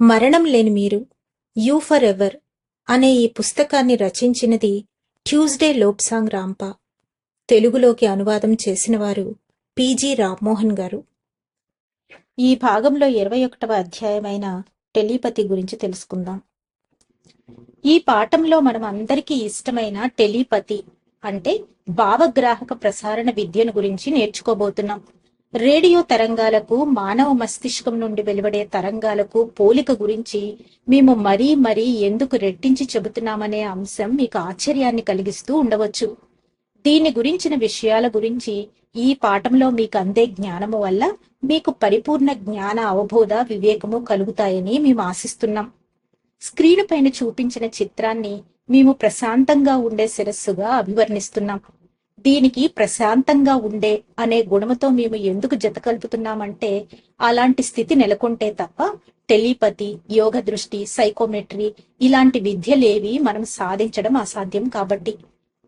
మరణం లేని మీరు యూ ఫర్ ఎవర్ అనే ఈ పుస్తకాన్ని రచించినది ట్యూస్డే లోప్సాంగ్ రాంపా. తెలుగులోకి అనువాదం చేసినవారు పీజీ రామ్మోహన్ గారు. ఈ భాగంలో ఇరవై ఒకటవ అధ్యాయమైన టెలిపతి గురించి తెలుసుకుందాం. ఈ పాఠంలో మనం అందరికీ ఇష్టమైన టెలిపతి అంటే భావగ్రాహక ప్రసారణ విద్యను గురించి నేర్చుకోబోతున్నాం. రేడియో తరంగాలకు మానవ మస్తిష్కం నుండి వెలువడే తరంగాలకు పోలిక గురించి మేము మరీ మరీ ఎందుకు రెట్టించి చెబుతున్నామనే అంశం మీకు ఆశ్చర్యాన్ని కలిగిస్తూ ఉండవచ్చు. దీని గురించిన విషయాల గురించి ఈ పాఠంలో మీకు అందే జ్ఞానము వల్ల మీకు పరిపూర్ణ జ్ఞాన అవబోధ వివేకము కలుగుతాయని మేము ఆశిస్తున్నాం. స్క్రీన్ పైన చూపించిన చిత్రాన్ని మేము ప్రశాంతంగా ఉండే శిరస్సుగా అభివర్ణిస్తున్నాం. దీనికి ప్రశాంతంగా ఉండే అనే గుణముతో మేము ఎందుకు జత కలుపుతున్నామంటే అలాంటి స్థితి నెలకొంటే తప్ప టెలిపతి యోగ దృష్టి సైకోమెట్రీ ఇలాంటి విద్యలేవి మనం సాధించడం అసాధ్యం కాబట్టి.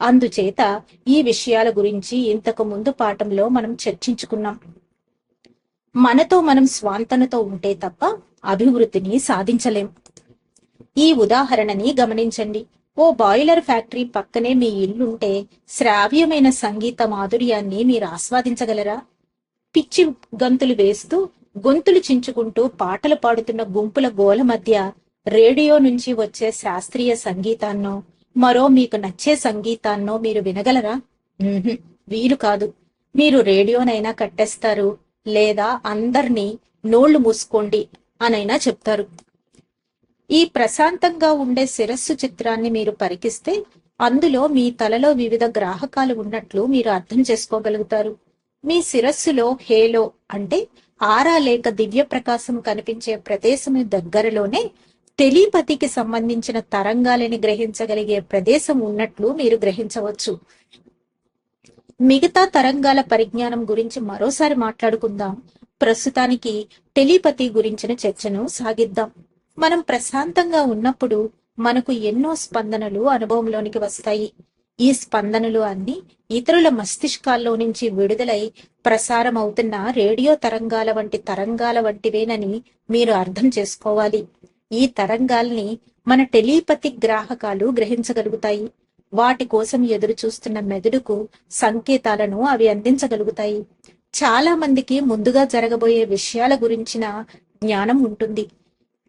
అందుచేత ఈ విషయాల గురించి ఇంతకు ముందు పాఠంలో మనం చర్చించుకున్నాం. మనతో మనం స్వాంతనతో ఉంటే తప్ప అభివృద్ధిని సాధించలేం. ఈ ఉదాహరణని గమనించండి. ఓ బాయిలర్ ఫ్యాక్టరీ పక్కనే మీ ఇల్లుంటే శ్రావ్యమైన సంగీత మాధుర్యాన్ని మీరు ఆస్వాదించగలరా? పిచ్చి గంతులు వేస్తూ గొంతులు చించుకుంటూ పాటలు పాడుతున్న గుంపుల గోల మధ్య రేడియో నుంచి వచ్చే శాస్త్రీయ సంగీతాన్నో మరో మీకు నచ్చే సంగీతాన్నో మీరు వినగలరా? వీలు కాదు. మీరు రేడియోనైనా కట్టేస్తారు లేదా అందర్నీ నోళ్ళు మూసుకోండి అనైనా చెప్తారు. ఈ ప్రశాంతంగా ఉండే శిరస్సు చిత్రాన్ని మీరు పరికిస్తే అందులో మీ తలలో వివిధ గ్రాహకాలు ఉన్నట్లు మీరు అర్థం చేసుకోగలుగుతారు. మీ శిరస్సులో హేలో అంటే ఆరా లేక దివ్య ప్రకాశం కనిపించే ప్రదేశం దగ్గరలోనే టెలిపతికి సంబంధించిన తరంగాలని గ్రహించగలిగే ప్రదేశం ఉన్నట్లు మీరు గ్రహించవచ్చు. మిగతా తరంగాల పరిజ్ఞానం గురించి మరోసారి మాట్లాడుకుందాం. ప్రస్తుతానికి టెలిపతి గురించిన చర్చను సాగిద్దాం. మనం ప్రశాంతంగా ఉన్నప్పుడు మనకు ఎన్నో స్పందనలు అనుభవంలోనికి వస్తాయి. ఈ స్పందనలు అన్ని ఇతరుల మస్తిష్కాల్లో నుంచి విడుదలై ప్రసారం అవుతున్న రేడియో తరంగాల వంటి తరంగాల వంటివేనని మీరు అర్థం చేసుకోవాలి. ఈ తరంగాల్ని మన టెలిపతి గ్రాహకాలు గ్రహించగలుగుతాయి. వాటి కోసం ఎదురు చూస్తున్న మెదడుకు సంకేతాలను అవి అందించగలుగుతాయి. చాలా మందికి ముందుగా జరగబోయే విషయాల గురించిన జ్ఞానం ఉంటుంది.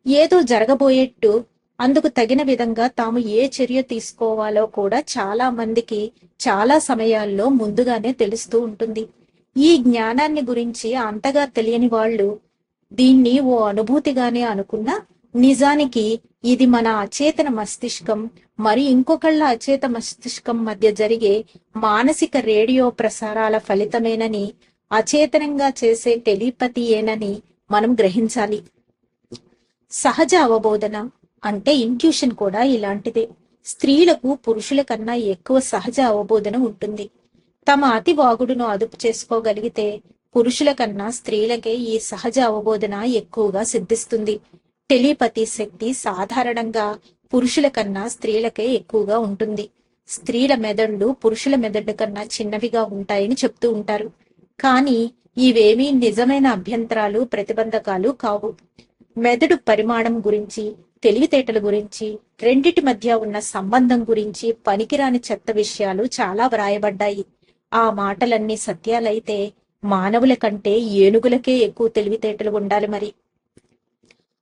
ఏదో జరగబోయేట్టు అందుకు తగిన విధంగా తాము ఏ చర్య తీసుకోవాలో కూడా చాలా మందికి చాలా సమయాల్లో ముందుగానే తెలుస్తూ ఉంటుంది. ఈ జ్ఞానాన్ని గురించి అంతగా తెలియని వాళ్ళు దీన్ని ఓ అనుభూతిగానే అనుకున్నా నిజానికి ఇది మన అచేతన మస్తిష్కం మరి ఇంకొకళ్ళ అచేత మస్తిష్కం మధ్య జరిగే మానసిక రేడియో ప్రసారాల ఫలితమేనని అచేతనంగా చేసే టెలిపతియేనని మనం గ్రహించాలి. సహజ అవబోధన అంటే ఇంట్యూషన్ కూడా ఇలాంటిదే. స్త్రీలకు పురుషుల కన్నా ఎక్కువ సహజ అవబోధన ఉంటుంది. తమ అతి వాగుడును అదుపు చేసుకోగలిగితే పురుషుల కన్నా స్త్రీలకే ఈ సహజ అవబోధన ఎక్కువగా సిద్ధిస్తుంది. టెలిపతి శక్తి సాధారణంగా పురుషుల కన్నా స్త్రీలకే ఎక్కువగా ఉంటుంది. స్త్రీల మెదళ్ళు పురుషుల మెదడు కన్నా చిన్నవిగా ఉంటాయని చెప్తూ ఉంటారు. కానీ ఇవేమీ నిజమైన అభ్యంతరాలు ప్రతిబంధకాలు కావు. మెదడు పరిమాణం గురించి తెలివితేటల గురించి రెండిటి మధ్య ఉన్న సంబంధం గురించి పనికిరాని చెత్త విషయాలు చాలా వ్రాయబడ్డాయి. ఆ మాటలన్నీ సత్యాలైతే మానవుల కంటే ఏనుగులకే ఎక్కువ తెలివితేటలు ఉండాలి మరి.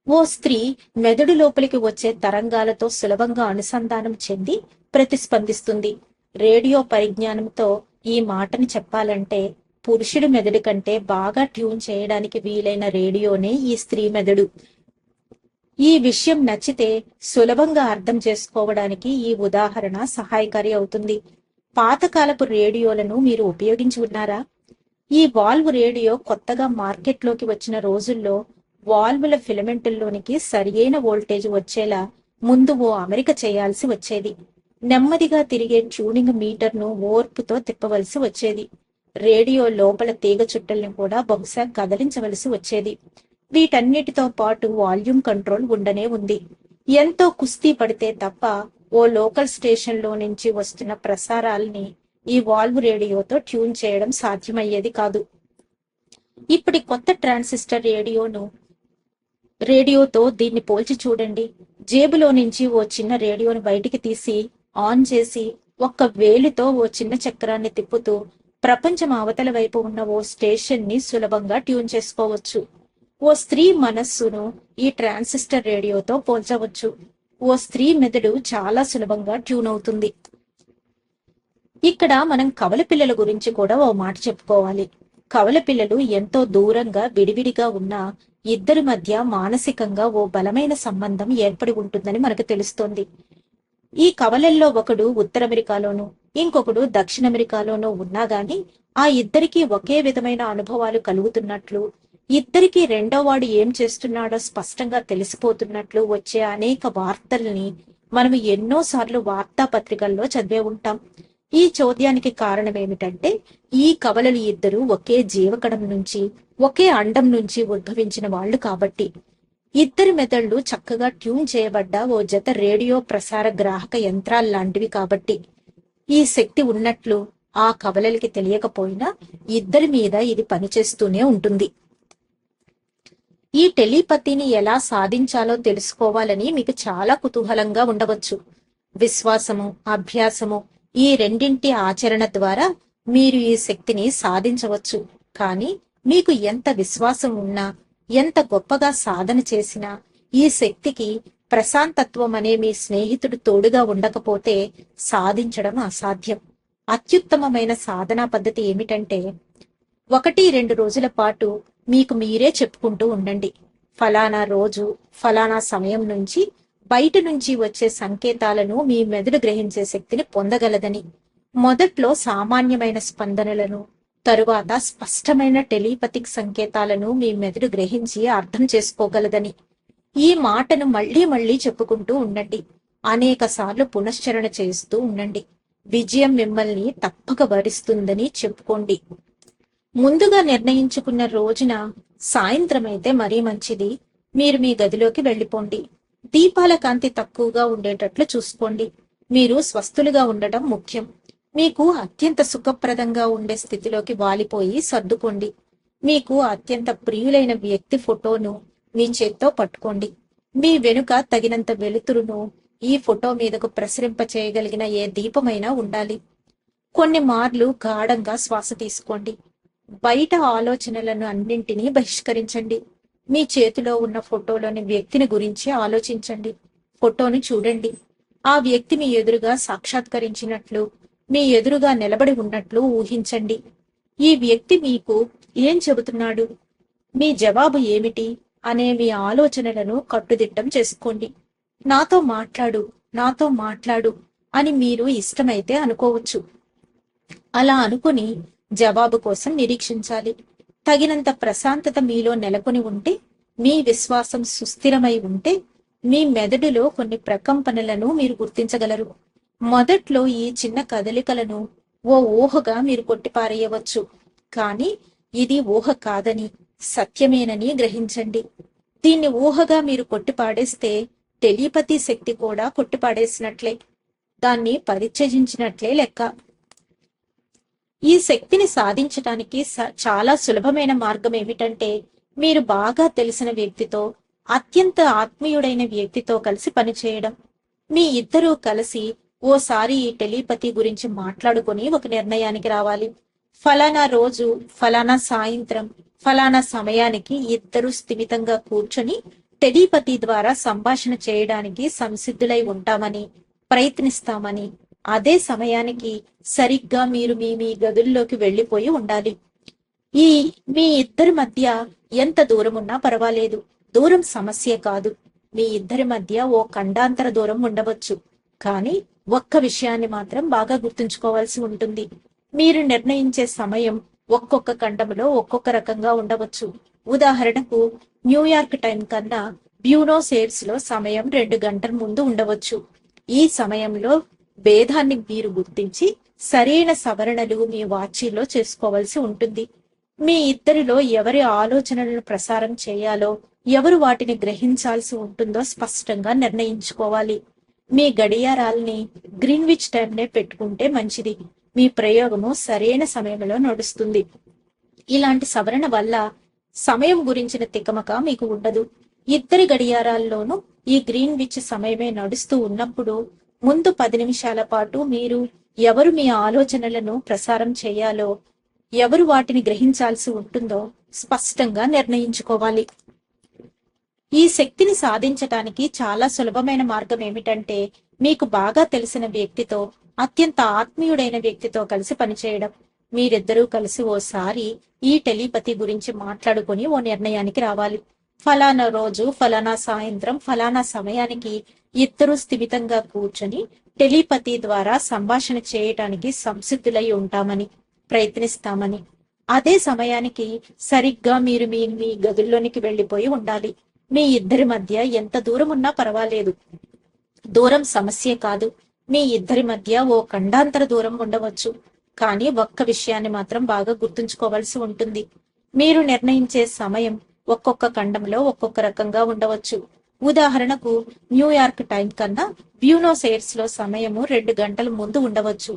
ఓ స్త్రీ మెదడు లోపలికి వచ్చే తరంగాలతో సులభంగా అనుసంధానం చెంది ప్రతిస్పందిస్తుంది. రేడియో పరిజ్ఞానంతో ఈ మాటని చెప్పాలంటే పురుషుడి మెదడు కంటే బాగా ట్యూన్ చేయడానికి వీలైన రేడియోనే ఈ స్త్రీ మెదడు. ఈ విషయం నచ్చితే సులభంగా అర్థం చేసుకోవడానికి ఈ ఉదాహరణ సహాయకారి అవుతుంది. పాతకాలపు రేడియోలను మీరు ఉపయోగించి ఉన్నారా? ఈ వాల్వ్ రేడియో కొత్తగా మార్కెట్లోకి వచ్చిన రోజుల్లో వాల్వుల ఫిలమెంటుల్లోనికి సరియైన వోల్టేజ్ వచ్చేలా ముందు ఓ అమెరిక చేయాల్సి వచ్చేది. నెమ్మదిగా తిరిగే ట్యూనింగ్ మీటర్ను ఓర్పుతో తిప్పవలసి వచ్చేది. రేడియో లోపల తీగ చుట్టల్ని కూడా బహుశా కదిలించవలసి వచ్చేది. వీటన్నిటితో పాటు వాల్యూమ్ కంట్రోల్ ఉండనే ఉంది. ఎంతో కుస్తీ పడితే తప్ప ఓ లోకల్ స్టేషన్లో నుంచి వస్తున్న ప్రసారాల్ని ఈ వాల్వ్ రేడియోతో ట్యూన్ చేయడం సాధ్యమయ్యేది కాదు. ఇప్పటి కొత్త ట్రాన్సిస్టర్ రేడియోను రేడియోతో దీన్ని పోల్చి చూడండి. జేబులో నుంచి ఓ చిన్న రేడియోని బయటికి తీసి ఆన్ చేసి ఒక్క వేలితో ఓ చిన్న చక్రాన్ని తిప్పుతూ ప్రపంచం అవతల వైపు ఉన్న ఓ స్టేషన్ని సులభంగా ట్యూన్ చేసుకోవచ్చు. ఓ స్త్రీ మనస్సును ఈ ట్రాన్సిస్టర్ రేడియోతో పోల్చవచ్చు. ఓ స్త్రీ మెదడు చాలా సులభంగా ట్యూన్ అవుతుంది. ఇక్కడ మనం కవల పిల్లల గురించి కూడా ఓ మాట చెప్పుకోవాలి. కవల పిల్లలు ఎంతో దూరంగా విడివిడిగా ఉన్న ఇద్దరి మధ్య మానసికంగా ఓ బలమైన సంబంధం ఏర్పడి ఉంటుందని మనకు తెలుస్తోంది. ఈ కవలల్లో ఒకడు ఉత్తర అమెరికాలోను ఇంకొకడు దక్షిణ అమెరికాలోనూ ఉన్నా గాని ఆ ఇద్దరికీ ఒకే విధమైన అనుభవాలు కలుగుతున్నట్లు ఇద్దరికి రెండో వాడు ఏం చేస్తున్నాడో స్పష్టంగా తెలిసిపోతున్నట్లు వచ్చే అనేక వార్తల్ని మనం ఎన్నోసార్లు వార్తాపత్రికల్లో చదివే ఉంటాం. ఈ చోద్యానికి కారణం ఏమిటంటే ఈ కవలలు ఇద్దరు ఒకే జీవకణం నుంచి ఒకే అండం నుంచి ఉద్భవించిన వాళ్ళు కాబట్టి. ఇద్దరి మెదళ్ళు చక్కగా ట్యూన్ చేయబడ్డ ఓ జత రేడియో ప్రసార గ్రాహక యంత్రాల్లాంటివి కాబట్టి. ఈ శక్తి ఉన్నట్లు ఆ కవలలకి తెలియకపోయినా ఇద్దరి మీద ఇది పనిచేస్తూనే ఉంటుంది. ఈ టెలిపతిని ఎలా సాధించాలో తెలుసుకోవాలని మీకు చాలా కుతూహలంగా ఉండవచ్చు. విశ్వాసము అభ్యాసము ఈ రెండింటి ఆచరణ ద్వారా మీరు ఈ శక్తిని సాధించవచ్చు. కానీ మీకు ఎంత విశ్వాసం ఉన్నా ఎంత గొప్పగా సాధన చేసినా ఈ శక్తికి ప్రశాంతత్వం అనే మీ స్నేహితుడు తోడుగా ఉండకపోతే సాధించడం అసాధ్యం. అత్యుత్తమమైన సాధనా పద్ధతి ఏమిటంటే ఒకటి రెండు రోజుల పాటు మీకు మీరే చెప్పుకుంటూ ఉండండి. ఫలానా రోజు ఫలానా సమయం నుంచి బయట నుంచి వచ్చే సంకేతాలను మీ మెదడు గ్రహించే శక్తిని పొందగలదని మొదట్లో సామాన్యమైన స్పందనలను తరువాత స్పష్టమైన టెలిపతిక్ సంకేతాలను మీ మెదడు గ్రహించి అర్థం చేసుకోగలదని. ఈ మాటను మళ్ళీ మళ్ళీ చెప్పుకుంటూ ఉండండి. అనేక సార్లు పునశ్చరణ చేస్తూ ఉండండి. విజయం మిమ్మల్ని తప్పక వరిస్తుందని చెప్పుకోండి. ముందుగా నిర్ణయించుకున్న రోజున సాయంత్రం అయితే మరీ మంచిది. మీరు మీ గదిలోకి వెళ్ళిపోండి. దీపాల కాంతి తక్కువగా ఉండేటట్లు చూసుకోండి. మీరు స్వస్థులుగా ఉండటం ముఖ్యం. మీకు అత్యంత సుఖప్రదంగా ఉండే స్థితిలోకి వాలిపోయి సర్దుకోండి. మీకు అత్యంత ప్రియులైన వ్యక్తి ఫోటోను మీ చేత్తో పట్టుకోండి. మీ వెనుక తగినంత వెలుతురును ఈ ఫోటో మీదకు ప్రసరింప చేయగలిగిన ఏ దీపమైనా ఉండాలి. కొన్ని మార్లు గాఢంగా శ్వాస తీసుకోండి. బయట ఆలోచనలను అన్నింటినీ బహిష్కరించండి. మీ చేతిలో ఉన్న ఫోటోలోని వ్యక్తిని గురించి ఆలోచించండి. ఫోటోని చూడండి. ఆ వ్యక్తి మీ ఎదురుగా సాక్షాత్కరించినట్లు మీ ఎదురుగా నిలబడి ఉన్నట్లు ఊహించండి. ఈ వ్యక్తి మీకు ఏం చెబుతున్నాడు? మీ జవాబు ఏమిటి? అనే మీ ఆలోచనలను కట్టుదిట్టం చేసుకోండి. నాతో మాట్లాడు నాతో మాట్లాడు అని మీరు ఇష్టమైతే అనుకోవచ్చు. అలా అనుకుని జవాబు కోసం నిరీక్షించాలి. తగినంత ప్రశాంతత మీలో నెలకొని ఉంటే మీ విశ్వాసం సుస్థిరమై ఉంటే మీ మెదడులో కొన్ని ప్రకంపనలను మీరు గుర్తించగలరు. మొదట్లో ఈ చిన్న కదలికలను ఓ ఊహగా మీరు కొట్టిపారేయవచ్చు. కానీ ఇది ఊహ కాదని సత్యమేనని గ్రహించండి. దీన్ని ఊహగా మీరు కొట్టిపాడేస్తే టెలిపతి శక్తి కూడా కొట్టిపాడేసినట్లే. దాన్ని పరిత్యజించినట్లే లెక్క. ఈ శక్తిని సాధించటానికి స- చాలా సులభమైన మార్గం ఏమిటంటే మీరు బాగా తెలిసిన వ్యక్తితో అత్యంత ఆత్మీయుడైన వ్యక్తితో కలిసి పనిచేయడం. మీ ఇద్దరూ కలిసి ఓసారి ఈ టెలిపతి గురించి మాట్లాడుకొని ఒక నిర్ణయానికి రావాలి. ఫలానా రోజు ఫలానా సాయంత్రం ఫలానా సమయానికి ఇద్దరు స్థిమితంగా కూర్చొని టెలిపతి ద్వారా సంభాషణ చేయడానికి సంసిద్ధులై ఉంటామని ప్రయత్నిస్తామని అదే సమయానికి సరిగ్గా మీరు మీ మీ గదుల్లోకి వెళ్ళిపోయి ఉండాలి. ఈ మీ ఇద్దరి మధ్య ఎంత దూరం ఉన్నా పర్వాలేదు. దూరం సమస్య కాదు. మీ ఇద్దరి మధ్య ఓ ఖండాంతర దూరం ఉండవచ్చు. కానీ ఒక్క విషయాన్ని మాత్రం బాగా గుర్తుంచుకోవాల్సి ఉంటుంది. మీరు నిర్ణయించే సమయం ఒక్కొక్క ఖండంలో ఒక్కొక్క రకంగా ఉండవచ్చు. ఉదాహరణకు న్యూయార్క్ టైం కన్నా బ్యూనోస్ ఎయిర్స్లో సమయం రెండు గంటల ముందు ఉండవచ్చు. ఈ సమయంలో భేదాన్ని మీరు గుర్తించి సరైన సవరణలు మీ వాచీలో చేసుకోవాల్సి ఉంటుంది. మీ ఇద్దరిలో ఎవరి ఆలోచనలను ప్రసారం చేయాలో ఎవరు వాటిని గ్రహించాల్సి ఉంటుందో స్పష్టంగా నిర్ణయించుకోవాలి. మీ గడియారాల్ని గ్రీన్విచ్ టైంనే పెట్టుకుంటే మంచిది. మీ ప్రయోగము సరైన సమయంలో నడుస్తుంది. ఇలాంటి సవరణ వల్ల సమయం గురించిన తికమక మీకు ఉండదు. ఇద్దరి గడియారాల్లోనూ ఈ గ్రీన్ విచ్ సమయమే నడుస్తూ ఉన్నప్పుడు ముందు పది నిమిషాల పాటు మీరు ఎవరు మీ ఆలోచనలను ప్రసారం చేయాలో ఎవరు వాటిని గ్రహించాల్సి ఉంటుందో స్పష్టంగా నిర్ణయించుకోవాలి. ఈ శక్తిని సాధించటానికి చాలా సులభమైన మార్గం ఏమిటంటే మీకు బాగా తెలిసిన వ్యక్తితో అత్యంత ఆత్మీయుడైన వ్యక్తితో కలిసి పనిచేయడం. మీరిద్దరూ కలిసి ఓసారి ఈ టెలిపతి గురించి మాట్లాడుకొని ఓ నిర్ణయానికి రావాలి. ఫలానా రోజు ఫలానా సాయంత్రం ఫలానా సమయానికి ఇద్దరు స్థిమితంగా కూర్చొని టెలిపతి ద్వారా సంభాషణ చేయటానికి సంసిద్ధులై ఉంటామని ప్రయత్నిస్తామని. అదే సమయానికి సరిగ్గా మీరు మీ మీ గదుల్లోనికి వెళ్ళిపోయి ఉండాలి. మీ ఇద్దరి మధ్య ఎంత దూరం ఉన్నా పర్వాలేదు. దూరం సమస్యే కాదు. మీ ఇద్దరి మధ్య ఓ ఖండాంతర దూరం ఉండవచ్చు. కానీ ఒక్క విషయాన్ని మాత్రం బాగా గుర్తుంచుకోవాల్సి ఉంటుంది. మీరు నిర్ణయించే సమయం ఒక్కొక్క ఖండంలో ఒక్కొక్క రకంగా ఉండవచ్చు. ఉదాహరణకు న్యూయార్క్ టైం కన్నా బ్యూనోస్ ఎయిర్స్లో సమయము రెండు గంటల ముందు ఉండవచ్చు.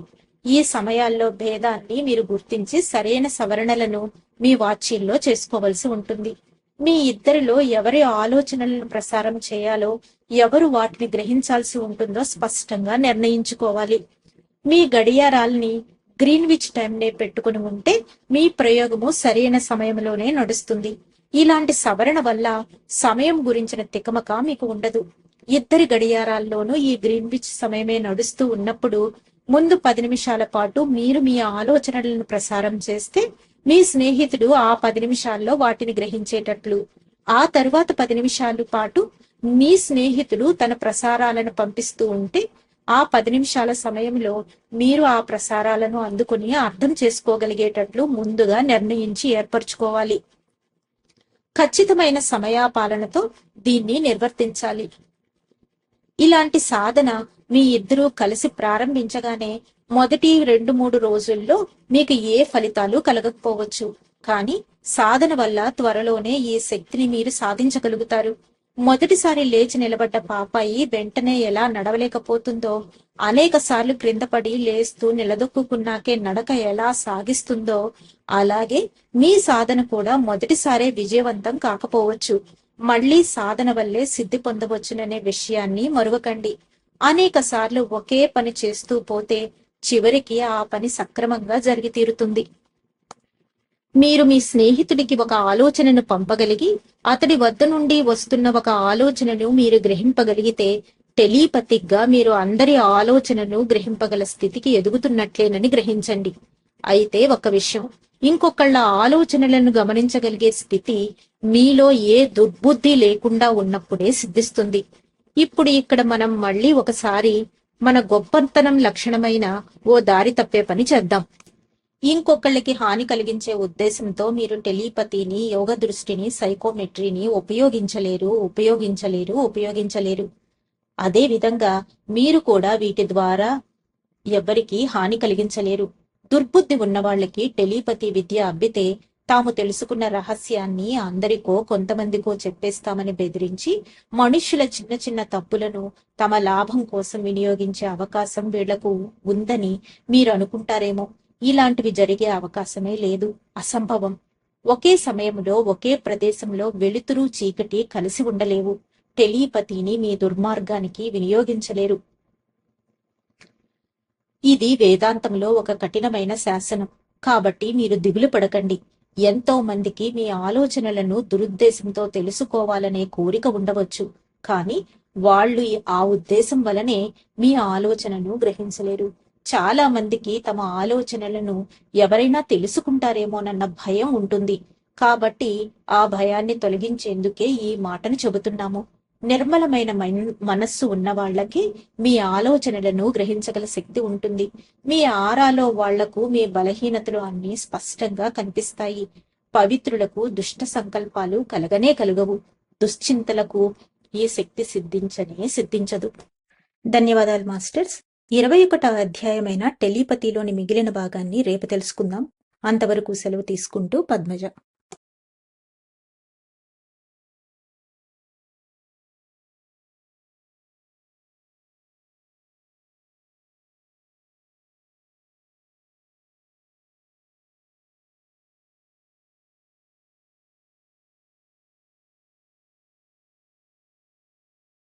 ఈ సమయాల్లో భేదాన్ని మీరు గుర్తించి సరైన సవరణలను మీ వాచీల్లో చేసుకోవలసి ఉంటుంది. మీ ఇద్దరిలో ఎవరి ఆలోచనలను ప్రసారం చేయాలో ఎవరు వాటిని గ్రహించాల్సి ఉంటుందో స్పష్టంగా నిర్ణయించుకోవాలి. మీ గడియారాల్ని గ్రీన్విచ్ టైంనే పెట్టుకుని ఉంటే మీ ప్రయోగము సరైన సమయంలోనే నడుస్తుంది. ఇలాంటి సవరణ వల్ల సమయం గురించిన తికమక మీకు ఉండదు. ఇద్దరి గడియారాల్లోనూ ఈ గ్రీన్విచ్ సమయమే నడుస్తూ ఉన్నప్పుడు ముందు పది నిమిషాల పాటు మీరు మీ ఆలోచనలను ప్రసారం చేస్తే మీ స్నేహితుడు ఆ పది నిమిషాల్లో వాటిని గ్రహించేటట్లు. ఆ తరువాత పది నిమిషాల పాటు మీ స్నేహితుడు తన ప్రసారాలను పంపిస్తూ ఉంటే ఆ పది నిమిషాల సమయంలో మీరు ఆ ప్రసారాలను అందుకుని అర్థం చేసుకోగలిగేటట్లు ముందుగా నిర్ణయించి ఏర్పరచుకోవాలి. ఖచ్చితమైన సమయాపాలనతో దీన్ని నిర్వర్తించాలి. ఇలాంటి సాధన మీ ఇద్దరూ కలిసి ప్రారంభించగానే మొదటి రెండు మూడు రోజుల్లో మీకు ఏ ఫలితాలు కలగకపోవచ్చు. కానీ సాధన వల్ల త్వరలోనే ఈ శక్తిని మీరు సాధించగలుగుతారు. మొదటిసారి లేచి నిలబడ్డ పాపాయి వెంటనే ఎలా నడవలేకపోతుందో అనేక సార్లు క్రింద పడి లేస్తూ నిలదొక్కున్నాకే నడక ఎలా సాగిస్తుందో అలాగే మీ సాధన కూడా మొదటిసారే విజయవంతం కాకపోవచ్చు. మళ్ళీ సాధన వల్లే సిద్ధి పొందవచ్చుననే విషయాన్ని మరువకండి. అనేక సార్లు ఒకే పని చేస్తూ పోతే చివరికి ఆ పని సక్రమంగా జరిగి తీరుతుంది. మీరు మీ స్నేహితుడికి ఒక ఆలోచనను పంపగలిగి అతడి వద్ద నుండి వస్తున్న ఒక ఆలోచనను మీరు గ్రహింపగలిగితే టెలీపతిక్గా మీరు అందరి ఆలోచనను గ్రహింపగల స్థితికి ఎదుగుతున్నట్లేనని గ్రహించండి. అయితే ఒక విషయం ఇంకొకళ్ళ ఆలోచనలను గమనించగలిగే స్థితి మీలో ఏ దుర్బుద్ధి లేకుండా ఉన్నప్పుడే సిద్ధిస్తుంది. ఇప్పుడు ఇక్కడ మనం మళ్ళీ ఒకసారి మన గొప్పతనం లక్షణమైన ఓ దారి తప్పే పని చేద్దాం. ఇంకొకళ్ళకి హాని కలిగించే ఉద్దేశంతో మీరు టెలిపతిని యోగ దృష్టిని సైకోమెట్రీని ఉపయోగించలేరు ఉపయోగించలేరు ఉపయోగించలేరు. అదే విధంగా మీరు కూడా వీటి ద్వారా ఎవ్వరికీ హాని కలిగించలేరు. దుర్బుద్ధి ఉన్నవాళ్ళకి టెలిపతి విద్య అబ్బితే తాము తెలుసుకున్న రహస్యాన్ని అందరికో కొంతమందికో చెప్పేస్తామని బెదిరించి మనుష్యుల చిన్న చిన్న తప్పులను తమ లాభం కోసం వినియోగించే అవకాశం వీళ్ళకు ఉందని మీరు అనుకుంటారేమో. ఇలాంటివి జరిగే అవకాశమే లేదు. అసంభవం. ఒకే సమయంలో ఒకే ప్రదేశంలో వెలుతురు చీకటి కలిసి ఉండలేవు. టెలిపతిని మీ దుర్మార్గానికి వినియోగించలేరు. ఇది వేదాంతంలో ఒక కఠినమైన శాసనం. కాబట్టి మీరు దిగులు పడకండి. ఎంతో మందికి మీ ఆలోచనలను దురుద్దేశంతో తెలుసుకోవాలనే కోరిక ఉండవచ్చు. కానీ వాళ్ళు ఆ ఉద్దేశం వలనే మీ ఆలోచనను గ్రహించలేరు. చాలా మందికి తమ ఆలోచనలను ఎవరైనా తెలుసుకుంటారేమోనన్న భయం ఉంటుంది. కాబట్టి ఆ భయాన్ని తొలగించేందుకే ఈ మాటను చెబుతున్నాము. నిర్మలమైన మనస్సు ఉన్న వాళ్ళకి మీ ఆలోచనలను గ్రహించగల శక్తి ఉంటుంది. మీ ఆరాలో వాళ్ళకు మీ బలహీనతలు అన్ని స్పష్టంగా కనిపిస్తాయి. పవిత్రులకు దుష్ట సంకల్పాలు కలగనే కలుగవు. దుశ్చింతలకు ఈ శక్తి సిద్ధించనే సిద్ధించదు. ధన్యవాదాలు మాస్టర్స్. ఇరవై ఒకటో అధ్యాయమైన టెలిపతిలోని మిగిలిన భాగాన్ని రేపు తెలుసుకుందాం. అంతవరకు సెలవు తీసుకుంటూ పద్మజ.